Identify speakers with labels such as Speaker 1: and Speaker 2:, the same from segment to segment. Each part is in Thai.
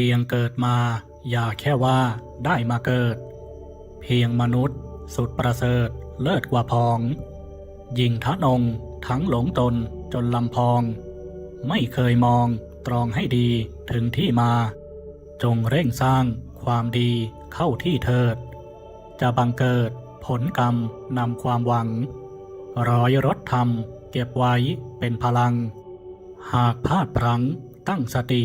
Speaker 1: เพียงเกิดมา อย่าแค่ว่าได้มาเกิด เพียงมนุษย์ สุดประเสริฐเลิศกว่าพอง ยิงทะนง ทั้งหลงตนจนลำพอง ไม่เคยมองตรองให้ดีถึงที่มา จงเร่งสร้างความดีเข้าที่เถิด จะบังเกิดผลกรรมนำความหวัง ร้อยรถธรรมเก็บไว้เป็นพลัง หากพลาดพลั้งตั้งสติ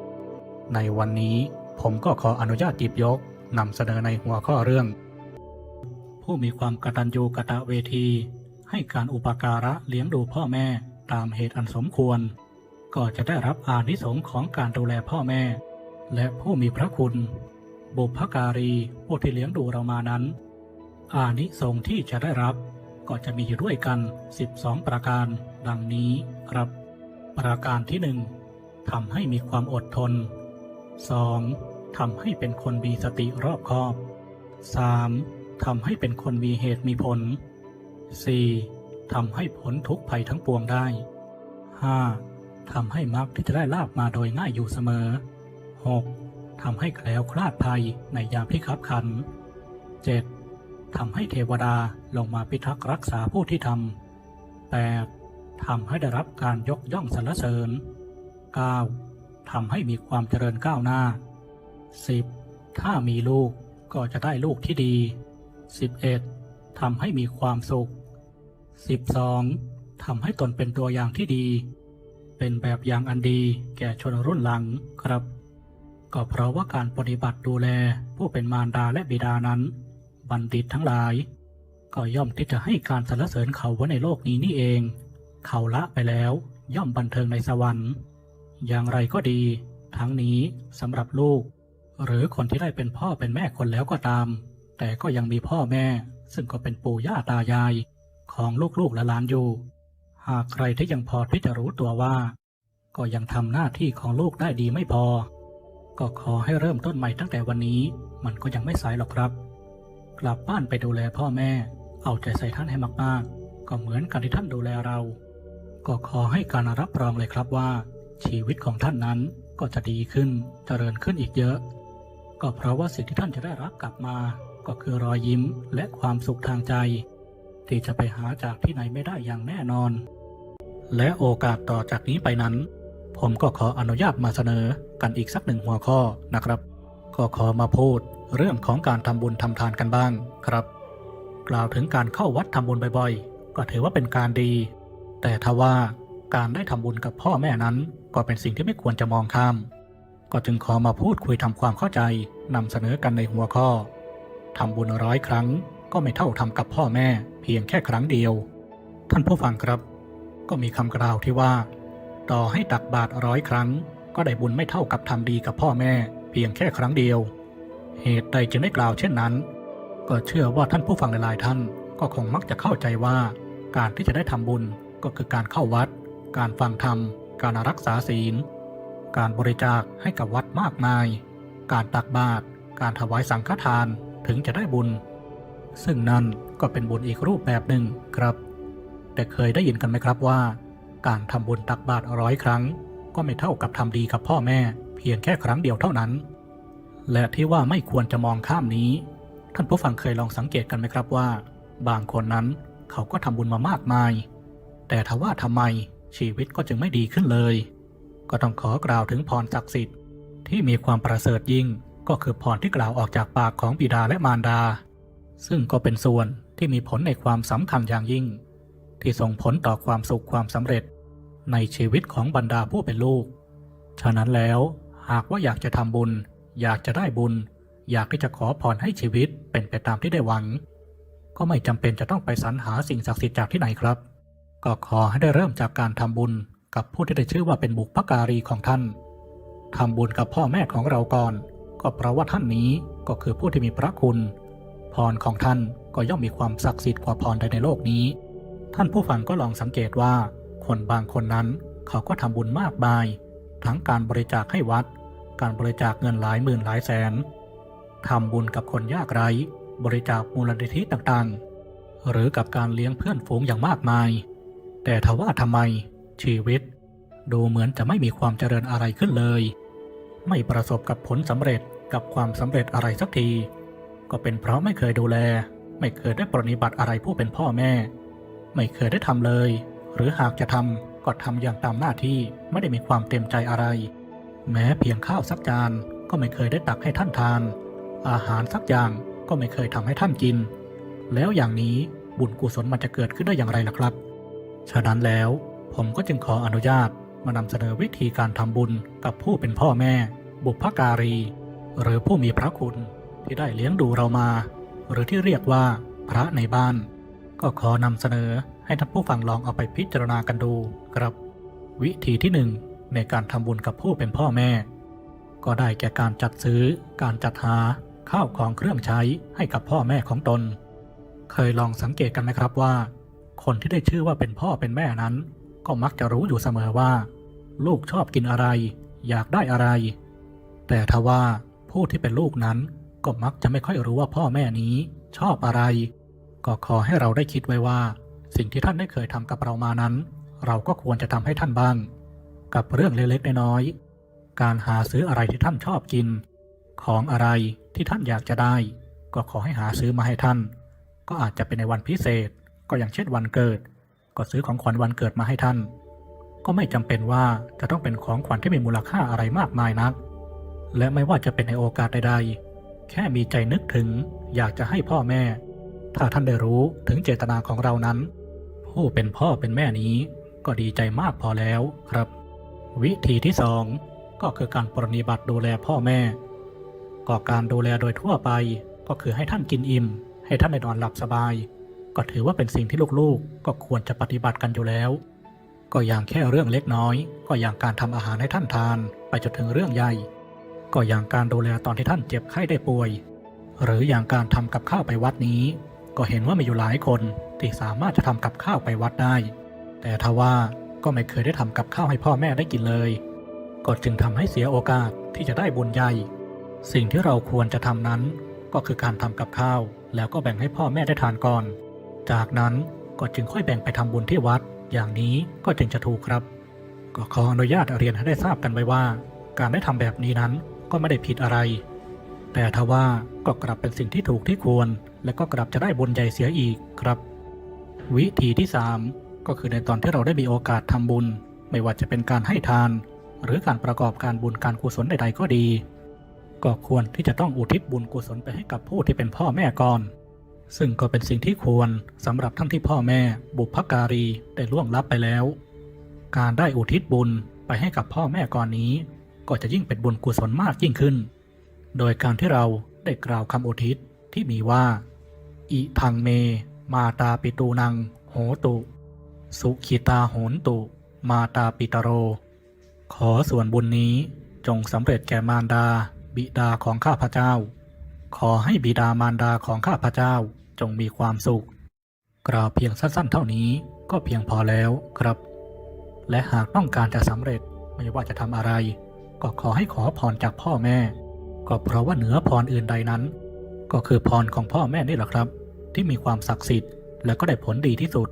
Speaker 1: ในวันนี้ผมก็ขออนุญาตหยิบยกนำเสนอในหัวข้อเรื่อง ผู้มีความกตัญญูกะตะเวที ให้การอุปการะเลี้ยงดูพ่อแม่ตามเหตุอันสมควร ก็จะได้รับอานิสงส์ของการดูแลพ่อแม่ และผู้มีพระคุณ บุพการีผู้ที่เลี้ยงดูเรามานั้น อานิสงส์ที่จะได้รับก็จะมีอยู่ด้วยกัน 12 ประการ ดังนี้ครับ ประการที่หนึ่งทำให้มีความอดทน 2. ทำให้เป็นคนมีสติรอบคอบ 3. ทำให้เป็นคนมีเหตุมีผล 4. ทำให้ผลทุกภัยทั้งปวงได้ 5. ทำให้มรรคที่จะได้ลาบมาโดยง่ายอยู่เสมอ 6. ทำให้แคล้วคลาดภัยในยามที่ขับขัน 7. ทำให้เทวดาลงมาพิทักษ์รักษาผู้ที่ทำ 8. ทำให้ได้รับการยกย่องสรรเสริญ 9. ทำให้มีความเจริญก้าวหน้า 10. ถ้ามีลูกก็จะได้ลูกที่ดี 11. ทำให้มีความสุข 12. ทำให้ตนเป็นตัวอย่างที่ดี เป็นแบบอย่างอันดีแก่ชนรุ่นหลังครับ ก็เพราะว่าการปฏิบัติดูแลผู้เป็นมารดาและบิดานั้น บัณฑิตทั้งหลาย ก็ย่อมที่จะให้การสรรเสริญเขาไว้ในโลกนี้นี่เอง เขาละไปแล้วย่อมบันเทิงในสวรรค์ อย่างไรก็ดี ทั้งนี้สำหรับลูก หรือคนที่ได้เป็นพ่อเป็นแม่คนแล้วก็ตาม แต่ก็ยังมีพ่อแม่ ซึ่งก็เป็นปู่ย่าตายาย ของลูกๆและหลานอยู่ หากใครที่ยังพอที่จะรู้ตัวว่า ก็ยังทำหน้าที่ของลูกได้ดีไม่พอ ก็ขอให้เริ่มต้นใหม่ตั้งแต่วันนี้มันก็ยังไม่สายหรอกครับ กลับบ้านไปดูแลพ่อแม่ เอาใจใส่ท่านให้มากๆ ก็เหมือนกันที่ท่านดูแลเรา ก็ขอให้การรับรองเลยครับว่า ชีวิตของท่านนั้นก็จะดีขึ้นเจริญขึ้นอีกเยอะ ก็เพราะว่าสิ่งที่ท่านจะได้รับกลับมาก็คือรอยยิ้มและความสุขทางใจ ที่จะไปหาจากที่ไหนไม่ได้อย่างแน่นอน และโอกาสต่อจากนี้ไปนั้น ผมก็ขออนุญาตมาเสนอกันอีกสักหนึ่งหัวข้อนะครับ ก็ขอมาพูดเรื่องของการทำบุญทำทานกันบ้างครับ กล่าวถึงการเข้าวัดทำบุญบ่อยๆ ก็ถือว่าเป็นการดี แต่ทว่าการได้ทำบุญกับพ่อแม่นั้น ก็เป็นสิ่งที่ไม่ควรจะมองข้าม ก็จึงขอมาพูดคุยทำความเข้าใจนำเสนอกันในหัวข้อทำบุญร้อยครั้งก็ไม่เท่าทำกับพ่อแม่เพียงแค่ครั้งเดียว ท่านผู้ฟังครับ ก็มีคำกล่าวที่ว่า ต่อให้ตักบาตรร้อยครั้ง ก็ได้บุญไม่เท่ากับทำดีกับพ่อแม่ เพียงแค่ครั้งเดียว เหตุใดจึงได้กล่าวเช่นนั้น ก็เชื่อว่าท่านผู้ฟังหลายๆท่าน ก็คงมักจะเข้าใจว่า การที่จะได้ทำบุญก็คือการเข้าวัด การฟังธรรม การรักษาศีล การบริจาคให้กับวัดมากมาย การตักบาตร การถวายสังฆทานถึงจะได้บุญ ซึ่งนั่นก็เป็นบุญอีกรูปแบบหนึ่งครับ แต่เคยได้ยินกันไหมครับว่า การทำบุญตักบาตรร้อยครั้ง ก็ไม่เท่ากับทำดีกับพ่อแม่ เพียงแค่ครั้งเดียวเท่านั้น และที่ว่าไม่ควรจะมองข้ามนี้ ท่านผู้ฟังเคยลองสังเกตกันไหมครับว่า บางคนนั้นเขาก็ทำบุญมามากมาย แต่ทว่าทำไม ชีวิตก็จึงไม่ดีขึ้นเลย ก็ต้องขอกล่าวถึงพรศักดิ์สิทธิ์ที่มีความประเสริฐยิ่งก็คือพรที่กล่าวออกจากปากของบิดาและมารดา ซึ่งก็เป็นส่วนที่มีผลในความสำคัญอย่างยิ่ง ที่ส่งผลต่อความสุขความสำเร็จในชีวิตของบรรดาผู้เป็นลูก ฉะนั้นแล้วหากว่าอยากจะทำบุญ อยากจะได้บุญ อยากที่จะขอพรให้ชีวิตเป็นไปตามที่ได้หวัง ก็ไม่จำเป็นจะต้องไปสรรหาสิ่งศักดิ์สิทธิ์จากที่ไหนครับ ก็ขอให้ได้เริ่มจากการทำบุญกับผู้ที่ได้ชื่อว่าเป็นบุพการีของท่านทำบุญกับพ่อแม่ของเราก่อน ก็เพราะว่าท่านนี้ก็คือผู้ที่มีพระคุณ พรของท่านก็ย่อมมีความศักดิ์สิทธิ์กว่าพรใดในโลกนี้ ท่านผู้ฟังก็ลองสังเกตว่า คนบางคนนั้นเขาก็ทำบุญมากมาย ทั้งการบริจาคให้วัด การบริจาคเงินหลายหมื่นหลายแสนทำบุญกับคนยากไร้ บริจาคมูลนิธิต่างๆ หรือกับการเลี้ยงเพื่อนฝูงอย่างมากมาย แต่ทว่าทำไม ชีวิต ดูเหมือนจะไม่มีความเจริญอะไรขึ้นเลย ไม่ประสบกับผลสำเร็จกับความสำเร็จอะไรสักที ก็เป็นเพราะไม่เคยดูแล ไม่เคยได้ปรนิบัติอะไรผู้เป็นพ่อแม่ ไม่เคยได้ทำเลย หรือหากจะทำก็ทำอย่างตามหน้าที่ไม่ได้มีความเต็มใจอะไร แม้เพียงข้าวสักจานก็ไม่เคยได้ตักให้ท่านทาน อาหารสักอย่างก็ไม่เคยทำให้ท่านกิน แล้วอย่างนี้บุญกุศลมันจะเกิดขึ้นได้อย่างไรล่ะครับ ฉะนั้นแล้วผมก็จึงขออนุญาตมานำเสนอวิธีการทำบุญกับผู้เป็นพ่อแม่ บุพการี หรือผู้มีพระคุณที่ได้เลี้ยงดูเรามา หรือที่เรียกว่าพระในบ้าน ก็ขอนำเสนอให้ท่านผู้ฟังลองเอาไปพิจารณากันดูครับ วิธีที่หนึ่งในการทำบุญกับผู้เป็นพ่อแม่ ก็ได้แก่การจัดซื้อ การจัดหาข้าวของเครื่องใช้ให้กับพ่อแม่ของตน เคยลองสังเกตกันไหมครับว่า คนที่ได้ชื่อว่าเป็นพ่อเป็นแม่นั้น ก็มักจะรู้อยู่เสมอว่า ลูกชอบกินอะไร อยากได้อะไร แต่ทว่าผู้ที่เป็นลูกนั้นก็มักจะไม่ค่อยรู้ว่าพ่อแม่นี้ชอบอะไร ก็ขอให้เราได้คิดไว้ว่า สิ่งที่ท่านได้เคยทำกับเรามานั้น เราก็ควรจะทำให้ท่านบ้าง กับเรื่องเล็กๆน้อยๆการหาซื้ออะไรที่ท่านชอบกิน ของอะไรที่ท่านอยากจะได้ ก็ขอให้หาซื้อมาให้ท่าน ก็อาจจะเป็นในวันพิเศษ ก็อย่างเช่นวันเกิด ก็ซื้อของขวัญวันเกิดมาให้ท่าน ก็ไม่จำเป็นว่าจะต้องเป็นของขวัญที่มีมูลค่าอะไรมากมายนัก และไม่ว่าจะเป็นในโอกาสใดๆ แค่มีใจนึกถึงอยากจะให้พ่อแม่ ถ้าท่านได้รู้ถึงเจตนาของเรานั้น ผู้เป็นพ่อเป็นแม่นี้ก็ดีใจมากพอแล้วครับ วิธีที่สองก็คือการปรนนิบัติดูแลพ่อแม่ ก็การดูแลโดยทั่วไปก็คือให้ท่านกินอิ่ม ให้ท่านได้นอนหลับสบาย ก็ถือว่าเป็นสิ่งที่ลูกๆ ก็ควรจะปฏิบัติกันอยู่แล้ว ก็อย่างแค่เรื่องเล็กน้อย ก็อย่างการทำอาหารให้ท่านทาน ไปจนถึงเรื่องใหญ่ ก็อย่างการดูแลตอนที่ท่านเจ็บไข้ได้ป่วย หรืออย่างการทำกับข้าวไปวัดนี้ ก็เห็นว่ามีอยู่หลายคนที่สามารถจะทำกับข้าวไปวัดได้ แต่ทว่าก็ไม่เคยได้ทำกับข้าวให้พ่อแม่ได้กินเลย ก็จึงทำให้เสียโอกาสที่จะได้บุญใหญ่ สิ่งที่เราควรจะทำนั้น ก็คือการทำกับข้าว แล้วก็แบ่งให้พ่อแม่ได้ทานก่อน จากนั้นก็จึงค่อยแบ่งไปทำบุญที่วัด อย่างนี้ก็จึงจะถูกครับ ก็ขออนุญาตเรียนให้ได้ทราบกันไว้ว่า การได้ทำแบบนี้นั้นก็ไม่ได้ผิดอะไร แต่ทว่าก็กลับเป็นสิ่งที่ถูกที่ควร และก็กลับจะได้บุญใหญ่เสียอีกครับ วิธีที่ 3 ก็คือในตอนที่เราได้มีโอกาสทำบุญ ไม่ว่าจะเป็นการให้ทาน หรือการประกอบการบุญการกุศลใด ๆ ก็ดี ก็ควรที่จะต้องอุทิศบุญกุศลไปให้กับผู้ที่เป็นพ่อแม่ก่อน ซึ่งก็เป็นสิ่งที่ควรสำหรับท่านที่พ่อแม่บุพการีได้ล่วงลับไปแล้ว การได้อุทิศบุญไปให้กับพ่อแม่ก่อนนี้ ก็จะยิ่งเป็นบุญกุศลมากยิ่งขึ้น โดยการที่เราได้กล่าวคำอุทิศที่มีว่า อิทังเม มาตาปิตูนัง โหตุ สุขิตาโหนตุ มาตาปิตโร ขอส่วนบุญนี้จงสำเร็จแก่มารดา บิดาของข้าพเจ้า ขอให้บิดามารดาของข้าพเจ้า จงมีความสุข กล่าวเพียงสั้นๆ เท่านี้ก็เพียงพอแล้วครับ และหากต้องการจะสำเร็จไม่ว่าจะทำอะไร ก็ขอให้ขอพรจากพ่อแม่ ก็เพราะว่าเหนือพรอื่นใดนั้น ก็คือพรของพ่อแม่นี่แหละครับ ที่มีความศักดิ์สิทธิ์และก็ได้ผลดีที่สุด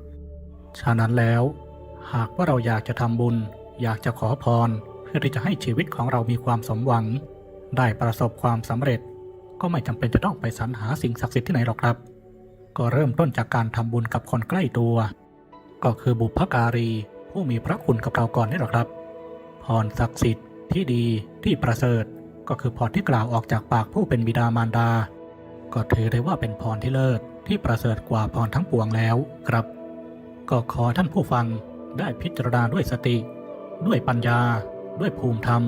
Speaker 1: ฉะนั้นแล้ว หากว่าเราอยากจะทำบุญ อยากจะขอพร เพื่อที่จะให้ชีวิตของเรามีความสมหวัง ได้ประสบความสำเร็จ ก็ไม่จำเป็นจะต้องไปสรรหาสิ่งศักดิ์สิทธิ์ที่ไหนหรอกครับ ก็เริ่มต้นจากการทำบุญกับคนใกล้ตัว ก็คือบุพการีผู้มีพระคุณกับเราก่อนนี่หรอกครับ พรศักดิ์สิทธิ์ที่ดีที่ประเสริฐ ก็คือพรที่กล่าวออกจากปากผู้เป็นบิดามารดา ก็ถือได้ว่าเป็นพรที่เลิศที่ประเสริฐกว่าพรทั้งปวงแล้วครับ ก็ขอท่านผู้ฟังได้พิจารณาด้วยสติ ด้วยปัญญา ด้วยภูมิธรรม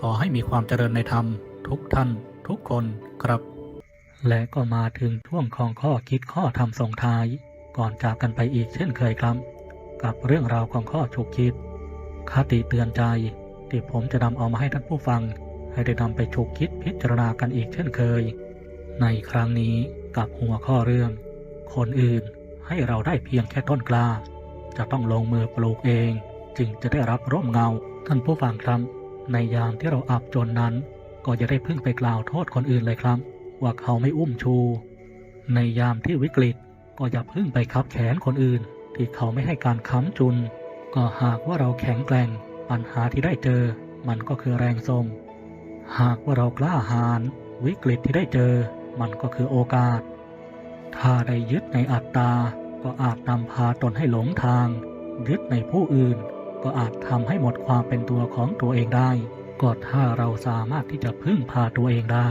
Speaker 1: ขอให้มีความเจริญในธรรม ทุกท่าน ทุกคนครับ และก็มาถึงช่วงของข้อคิดข้อธรรมส่งท้าย ก่อนจากกันไปอีกเช่นเคยครับ กับเรื่องราวของข้อฉุกคิด คติเตือนใจ ที่ผมจะนำเอามาให้ท่านผู้ฟัง ให้ได้นำไปฉุกคิดพิจารณากันอีกเช่นเคย ในครั้งนี้กับหัวข้อเรื่อง คนอื่นให้เราได้เพียงแค่ต้นกล้า จะต้องลงมือปลูกเอง จึงจะได้รับร่มเงา ท่านผู้ฟังครับ ในยามที่เราอับจนนั้น ก็จะได้พึ่งไปกล่าวโทษคนอื่นเลยครับ ว่าเขาไม่อุ้มชู ในยามที่วิกฤตก็อย่าพึ่งไปคับแขนคนอื่น ที่เขาไม่ให้การค้ำจุน ก็หากว่าเราแข็งแกร่ง ปัญหาที่ได้เจอ มันก็คือแรงทรง หากว่าเรากล้าหาญวิกฤตที่ได้เจอ มันก็คือโอกาส ถ้าได้ยึดในอัตตา ก็อาจนำพาตนให้หลงทาง ยึดในผู้อื่น ก็อาจทำให้หมดความเป็นตัวของตัวเองได้ ก็ถ้าเราสามารถที่จะพึ่งพาตัวเองได้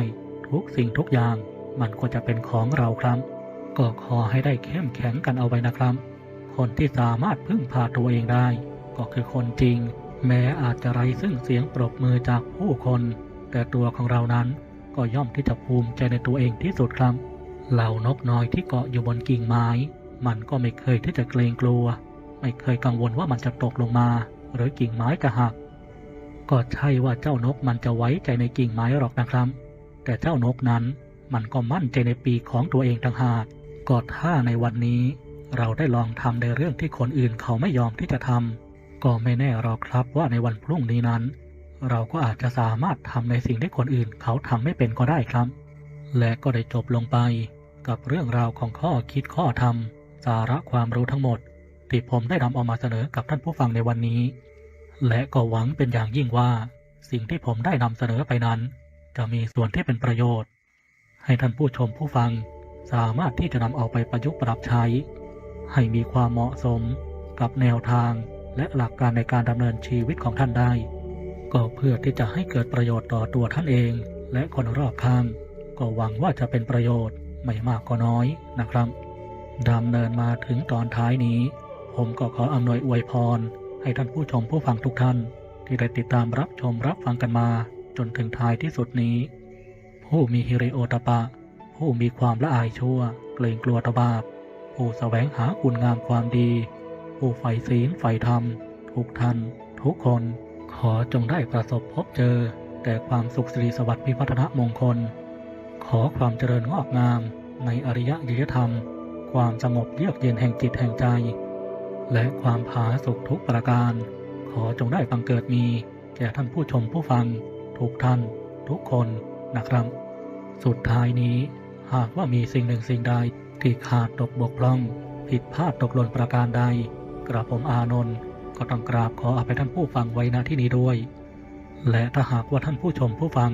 Speaker 1: ทุกสิ่งทุกอย่าง มันก็จะเป็นของเราครับ ก็ขอให้ได้เข้มแข็งกันเอาไว้นะครับ คนที่สามารถพึ่งพาตัวเองได้ ก็คือคนจริง แม้อาจจะไร้ซึ่งเสียงปรบมือจากผู้คน แต่ตัวของเรานั้นก็ย่อมที่จะภูมิใจในตัวเองที่สุดครับ เหล่านกน้อยที่เกาะอยู่บนกิ่งไม้ มันก็ไม่เคยที่จะเกรงกลัว ไม่เคยกังวลว่ามันจะตกลงมา หรือกิ่งไม้จะหัก ก็ใช่ว่าเจ้านกมันจะไว้ใจในกิ่งไม้หรอกนะครับ แต่เจ้านกนั้นมันก็มั่นใจในปีของตัวเองต่างหากก็ถ้าในวันนี้เราได้ลองทำในเรื่องที่คนอื่นเขาไม่ยอมที่จะทำก็ไม่แน่หรอกครับว่าในวันพรุ่งนี้นั้น เราก็อาจจะสามารถทำในสิ่งที่คนอื่นเขาทำไม่เป็นก็ได้ครับ และก็ได้จบลงไปกับเรื่องราวของข้อคิดข้อธรรม สาระความรู้ทั้งหมด ที่ผมได้นำเอามาเสนอกับท่านผู้ฟังในวันนี้ และก็หวังเป็นอย่างยิ่งว่า สิ่งที่ผมได้นำเสนอไปนั้น จะมีส่วนที่เป็นประโยชน์ ให้ท่านผู้ชมผู้ฟังสามารถที่จะนำเอาไปประยุกต์ปรับใช้ ให้มีความเหมาะสมกับแนวทางและหลักการในการดำเนินชีวิตของท่านได้ ก็เพื่อที่จะให้เกิดประโยชน์ต่อตัวท่านเอง และคนรอบข้าง ก็หวังว่าจะเป็นประโยชน์ไม่มากก็น้อยนะครับดำเนินมาถึงตอนท้ายนี้ ผมก็ขออำนวยอวยพร ให้ท่านผู้ชมผู้ฟังทุกท่าน ที่ได้ติดตามรับชมรับฟังกันมา จนถึงท้ายที่สุดนี้ ผู้มีฮิริโอตปะ ผู้มีความละอายชั่ว เกรงกลัวตบาป ผู้แสวงหาคุณงามความดี ผู้ใฝ่ศีลใฝ่ธรรม ทุกท่าน ทุกคน ขอจงได้ประสบพบเจอ แต่ความสุขสิริสวัสดิ์พิพัฒนมงคล ขอความเจริญงอกงาม ในอริยยธรรม ความสงบเยือกเย็นแห่งจิตแห่งใจ และความผาสุกทุกประการ ขอจงได้บังเกิดมีแก่ท่านผู้ชมผู้ฟัง ทุกท่าน ทุกคนนะครับ สุดท้ายนี้หากว่ามีสิ่งหนึ่งสิ่งใดที่ขาดตกบกพร่อง ผิดพลาดตกหล่นประการใด กระผมอานนท์ก็ต้องกราบขออภัยท่านผู้ฟังไว้ณที่นี้ด้วย และถ้าหากว่าท่านผู้ชมผู้ฟัง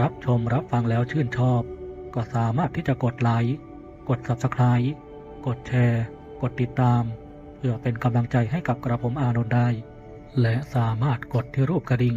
Speaker 1: รับชมรับฟังแล้วชื่นชอบ ก็สามารถที่จะกดไลค์กด Subscribe กดแชร์ กดติดตาม เพื่อเป็นกำลังใจให้กับกระผมอานนท์ได้ และสามารถกดที่รูปกระดิ่ง